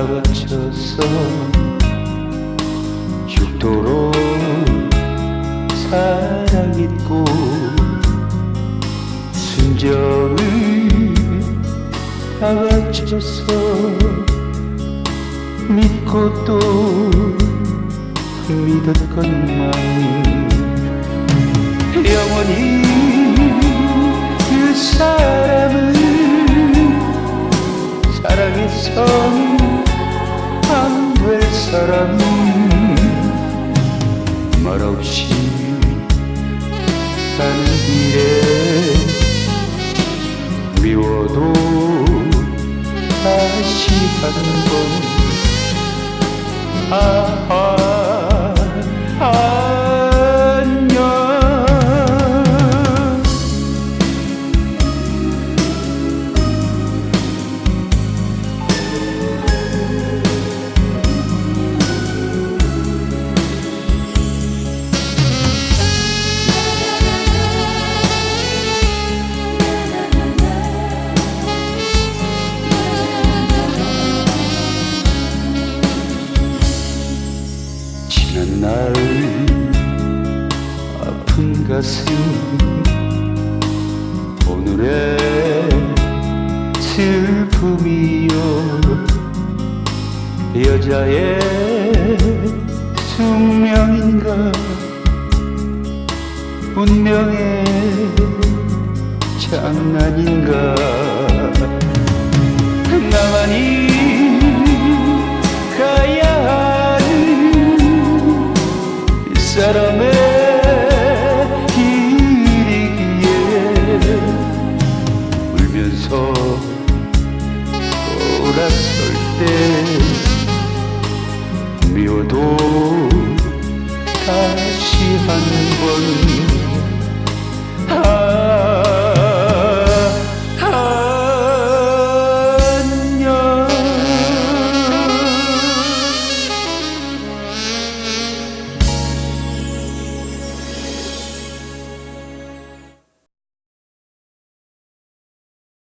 다그쳐서 죽도록 사랑했고 순정을 다그쳐서 믿고 또 믿었건만 영원히 그 사람을 사랑했어. 사람 말없이 사는 길에 미워도 다시 한번 아하 아픈 가슴. 오늘의 슬픔이요 여자의 숙명인가? 운명의 장난인가? 나만이 가야 하는 이 사람의 때 미워도 다시 한번 아